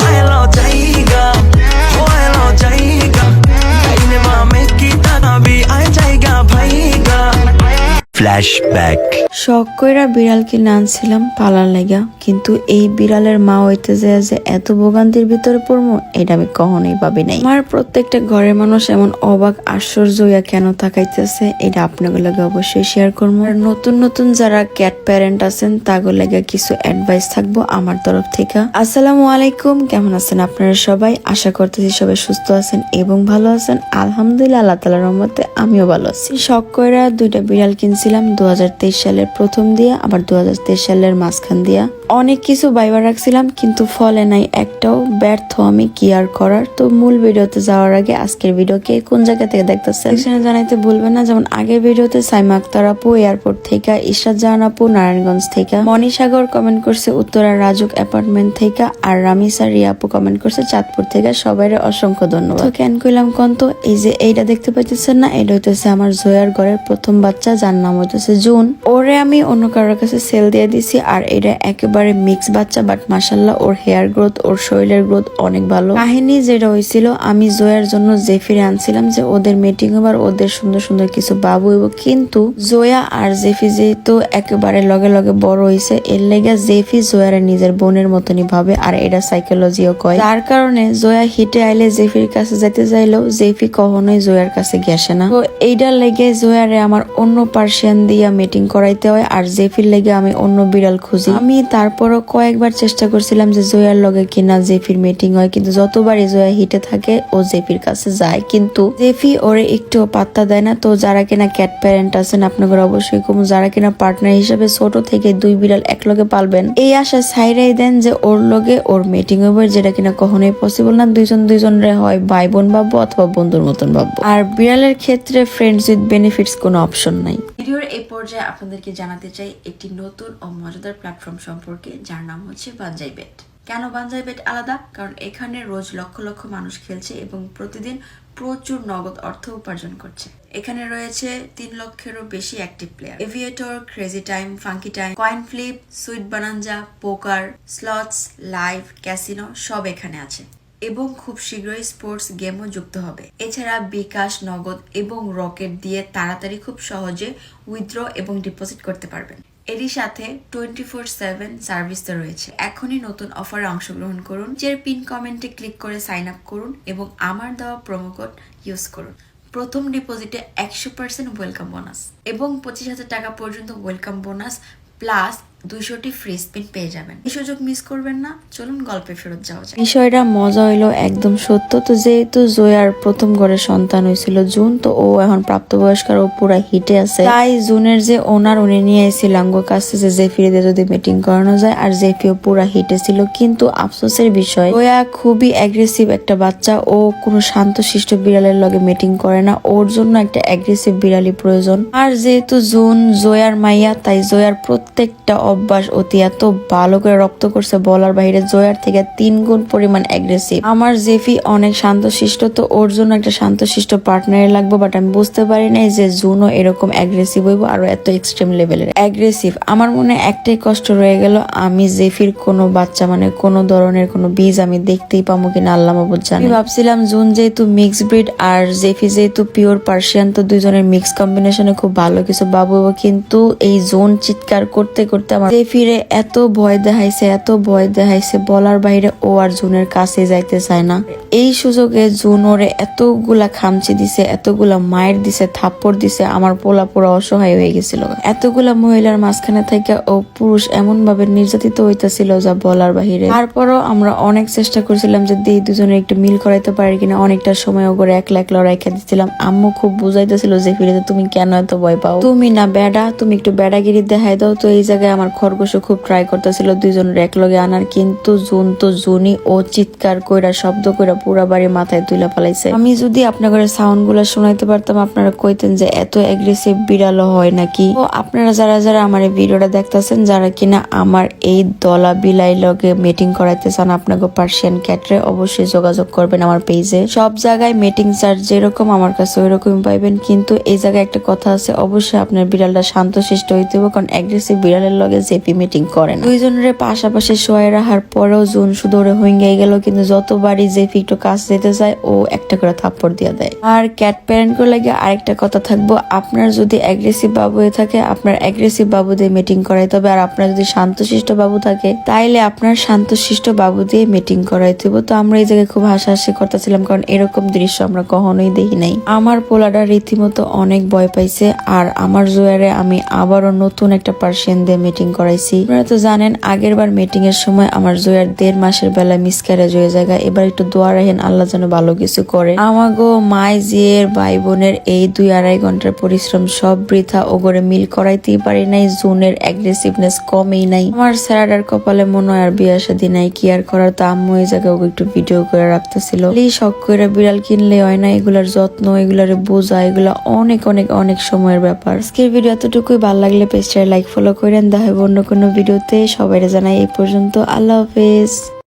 আইলো Flashback. শখ কইরা বিড়াল কিনে আনছিলাম পালার লাগা, কিন্তু এই বিড়ালের মা হইতে যায় যে এত ভোগান্তির ভিতরে পড়ব এটা আমি কখনোই ভাবি নাই। আমার প্রত্যেকটা ঘরের মানুষ এমন অবাক, আশ্চর্য হইয়া কেন তাকাইতেছে, এটা আপনাদের লাগে অবশ্যই শেয়ার করব আর নতুন নতুন যারা ক্যাট প্যারেন্ট আছেন, তাগো লাগে কিছু অ্যাডভাইস থাকব আমার তরফ থেকে। আসসালামু আলাইকুম, কেমন আছেন আপনারা সবাই? আশা করতেছি সবাই সুস্থ আছেন এবং ভালো আছেন। আলহামদুলিল্লাহ, আল্লাহ তালার রহমতে আমিও ভালো আছি। শখ কইরা দুইটা বিড়াল কিনছিলাম দু সালের প্রথম দিয়া আবার দু সালের মাঝখান দিয়া। অনেক কিছু বাইবার রাখছিলাম কিন্তু ফলে নাই একটাও। ব্যর্থ আমি কি আর করার? তো মূল ভিডিওতে যাওয়ার আগে আজকের ভিডিওকে কোন জায়গা থেকে দেখতেছে সেখানে জানাইতে ভুলবেন না যেমন আগের ভিডিওতে সাইমা আক্তার আপু এয়ারপোর্ট থেকে ইশরাত জাহান আপু নারায়ণগঞ্জ থেকে মনীসাগর কমেন্ট করছে উত্তরা রাজুক অ্যাপার্টমেন্ট থেকে আর রামিসা রিয়া আপু কমেন্ট করছে চাঁদপুর থেকে। সবাই অসংখ্য ধন্যবাদ। তো কেন কইলাম কোন তো এই যে এইটা দেখতে পাইতেছেন না এটা হইতেছে আমার জয়ার ঘরের প্রথম বাচ্চা যার নাম হইতেছে জুন। ওরে আমি অন্য কারোর কাছে সেল দিয়ে দিছি আর এটা একেবারে মিক্স বাচ্চা বাট মাসাল্লাহ ওর হেয়ার গ্রোথ ওর শরীরের গ্রোথ অনেক ভালো। কাহিনী যেটা হয়েছিল আমি জয়ার জন্য জেফিরে আনছিলাম যে ওদের মিটিং হবার ওদের সুন্দর সুন্দর কিছু বাবু কিন্তু জয়া আর জেফি যেহেতু একেবারে লগে লগে বড় হয়েছে এর লেগে জেফি জয়ার নিজের বোনের মতনই ভাবে আর এটা সাইকোলজিও কয়। তার কারণে জয়া হিটে আইলে জেফির কাছে যেতে চাইলেও জেফি কখনোই জয়ার কাছে গেছে না। তো এইটার লেগে জয়ারে আমার অন্য পার্সিয়ান দিয়া মিটিং করাইতে হয়, আর জেফির লেগে আমি অন্য বিড়াল খুঁজি। আমি তারপরও কয়েকবার চেষ্টা করছিলাম যে জয়ার লগে কিনা জেফির মিটিং হয়, কিন্তু যতবারই জয়া হিটে থাকে, ও জেফির কাছে যায়। কিন্তু জেফি ওরে একটু পাত্তা দেয় না। তো যারা কিনা ক্যাট প্যারেন্ট আছেন, আপনাদের অবশ্যই কম, যারা কিনা পার্টনার হিসেবে ছোট থেকে দুই বিড়াল এক লগে পালবেন, এই আশা সাইরাই দেন যে ওর লগে ওর মিটিং হবে, যেটা কিনা কখনোই পসিবল না। দুইজন রে হয় ভাই বোন ভাববো অথবা বন্ধুর মতন ভাববো। আর বিড়ালের ক্ষেত্রে ফ্রেন্ডস উইথ বেনিফিটস কোনো অপশন নাই। ভিডিওর এই পর্যায়ে আপনাদেরকে জানাতে চাই একটি নতুন ও মজাদার প্ল্যাটফর্ম সম্পর্কে, যার নাম হচ্ছে বানজাই বেট কেন বানজাই বেট আলাদা? কারণ এখানে রোজ লক্ষ লক্ষ মানুষ খেলছে এবং প্রতিদিন প্রচুর নগদ অর্থ উপার্জন করছে। এখানে রয়েছে তিন লক্ষেরও বেশি active player aviator crazy time funky time coin flip sweet bonanza poker slots live casino সব এখানে আছে। এবং খুব শীঘ্রই স্পোর্টস গেমও যুক্ত হবে। এছাড়া বিকাশ, নগদ এবং রকেট দিয়ে তাড়াতাড়ি খুব সহজে উইথড্র এবং ডিপোজিট করতে পারবেন। এরই সাথে টোয়েন্টি ফোর সেভেন সার্ভিস তো রয়েছে। এখনই নতুন অফারে অংশগ্রহণ করুন, যে পিন কমেন্টে ক্লিক করে সাইন আপ করুন এবং আমার দেওয়া প্রোমো কোড ইউজ করুন। প্রথম ডিপোজিটে একশো পার্সেন্ট ওয়েলকাম বোনাস এবং পঁচিশ হাজার টাকা পর্যন্ত ওয়েলকাম বোনাস প্লাস দুইশোটি ফ্রি স্পিন পেয়ে যাবেন। এই সুযোগ মিস করবেন না। চলুন গল্পে ফেরত যাওয়া যায় বিষয়টা মজা হইল একদম সত্য। তো যেহেতু জয়ার প্রথম ঘরের সন্তান হয়েছিল জুন, তো ও এখন প্রাপ্তবয়স্ক ও পুরা হিটে আছে। তাই জুনের যে ওনার উনি নিয়ে এসেছিল আঙ্গুর কাছে যে জেফিরে দিয়ে যদি মিটিং করানো যায়, আর জেফিও পুরা হিটে ছিল। কিন্তু আফসোসের বিষয়, জয়া খুবই অ্যাগ্রেসিভ একটা বাচ্চা। ও কোনো শান্তশিষ্ট বিড়ালের লগে মিটিং করে না। ওর জন্য একটা অ্যাগ্রেসিভ বিড়ালি প্রয়োজন। আর যেহেতু জুন জয়ার মাইয়া, তাই জয়ার প্রত্যেকটা অভ্যাস অতি এত ভালো করে রপ্ত করছে বলার বাইরে জয়ার থেকে তিন গুণ পরিমাণ অ্যাগ্রেসিভ আমার জেফি অনেক শান্তশিষ্ট, তো ওর জন্য একটা শান্তশিষ্ট পার্টনার লাগবে বাট আমি বুঝতে পারি নাই যে জুনও এরকম অ্যাগ্রেসিভ হইব আরও এত এক্সট্রিম লেভেলের অ্যাগ্রেসিভ আমার মনে একটাই কষ্ট রয়ে গেল, আমি জেফির কোনো বাচ্চা মানে কোনো ধরনের কোনো বীজ আমি দেখতেই পাবো কিনা আল্লাহ মাবুদ জানি। ভাবছিলাম জুন যেহেতু মিক্স ব্রিড আর জেফি যেহেতু পিওর পার্সিয়ান তো দুইজনের মিক্স কম্বিনেশনে খুব ভালো কিছু বাবু কিন্তু এই জোন চিৎকার করতে করতে আমার জেফিরে এত ভয় দেখাইছে, এত ভয় দেখাইছে, বলার বাইরে ও আর জুনের কাছে যাইতে চায় না। এই সুযোগে জুন ওরে এতগুলা খামচি দিছে, এতগুলা মায়ের দিছে, থাপ্পড় দিছে, আমার পোলা পুরো অসহায় হয়ে গেছিল। এতগুলা মহিলার মাঝখানে থেকে ও পুরুষ এমন ভাবে নির্যাতিত হইতেছিল যা বলার বাহিরে। তারপরও আমরা অনেক চেষ্টা করছিলাম যে এই দুজনে একটু মিল করাইতে পারি কিনা, অনেকটা সময় ও ওগরে একলা একলা রাইখা দিচ্ছিলাম আম্মু খুব বুঝাইতেছিল যে ফিরে তুমি কেন এত ভয় পাও? তুমি না বেডা, তুমি একটু বেডাগিরি দেখাই দাও তো এই জায়গায় আমার খরগোশও খুব ট্রাই করতেছিল, দুইজনের একলগে আনার, কিন্তু জুন তো জুনি ও চিৎকার কইরা, শব্দ কইরা পুরা বাড়ি মাথায় তুলে ফেলাইছে। আমি যদি আপনাদের সাউন্ডগুলা শোনাইতে পারতাম, আপনারা কইতেন যে এত অ্যাগ্রেসিভ বিড়ালও হয় নাকি। তো আপনারা যারা যারা আমার এই ভিডিওটা দেখতেছেন, যারা কিনা আমার এই দলা বিলাই লগে মিটিং করাইতে চান, আপনাকে পার্সিয়ান ক্যাটরে অবশ্যই যোগাযোগ করবেন আমার পেজে সব জায়গায় মিটিং চার্জ যেরকম, আমার কাছে ওই রকমই পাইবেন, কিন্তু এই জায়গায় একটা কথা আছে, অবশ্যই আপনার বিড়ালটা শান্ত শান্তশিষ্ট হইতে হবে, কারণ অ্যাগ্রেসিভ বিড়ালের লগে জেপি মিটিং করে না। দুইজনের পাশাপাশি শোয়াই রাখার পরেও জুন শুধু ওরে হইঙ্গাই গেল, কিন্তু যতবারই জেপি একটু কাজ দিতে চায়, ও একটা করে থাপ্পড় দিয়ে দেয়। আর ক্যাট প্যারেন্ট করে লাগে আরেকটা কথা থাকব, আপনার যদি অ্যাগ্রেসিভ বাবু হয়ে থাকে, আপনার অ্যাগ্রেসিভ বাবু দিয়ে মিটিং করাইতে হবে, আর আপনার যদি শান্তশিষ্ট বাবু থাকে, তাইলে আপনার শান্তশিষ্ট বাবু দিয়ে মিটিং করাইতে হবে। তো আমরা এই জায়গায় খুব হাসাহাসি করতেছিলাম, কারণ এরকম দৃশ্য আমরা কখনোই দেখি নাই। আমার পোলাটা রীতিমতো অনেক ভয় পাইছে, আর আমার জোয়ারে আমি আবারও নতুন একটা পার্সিয়ান দিয়ে মিটিং করাইছি। আপনারা তো জানেন, আগের বার মিটিং এর সময় আমার জোয়ার দেড় মাসের বেলায় মিসক্যারেজ হয়ে যায় এবার একটু দোয়া রাখেন, আল্লাহ যেন ভালো কিছু করে। আমাগো মাই জিয়ের ভাই বোনের এই দুই আড়াই ঘণ্টার পরিশ্রম সব বৃথা, ওগরে মিল করাইতেই পারি নাই, জুনের অ্যাগ্রেসিভনেস কমেই নাই। আমার স্যারাডার কপালে মনে হয় আর বিয়ে শাদী নাই, কি আর করার, তো আম্মু এই জায়গায় ওকে একটু ভিডিও করে রাখতেছিল। এই শখ করে বিড়াল কিনলে হয় না, এগুলার যত্ন, এগুলার বোঝা, এগুলা অনেক অনেক অনেক সময়ের ব্যাপার। আজকের ভিডিও এতটুকুই, ভালো লাগলে পেজটায় লাইক ফলো করেন দেখা হবে অন্য কোনো ভিডিওতে সবাই জানাই এই পর্যন্ত। আল্লাহ হাফেজ।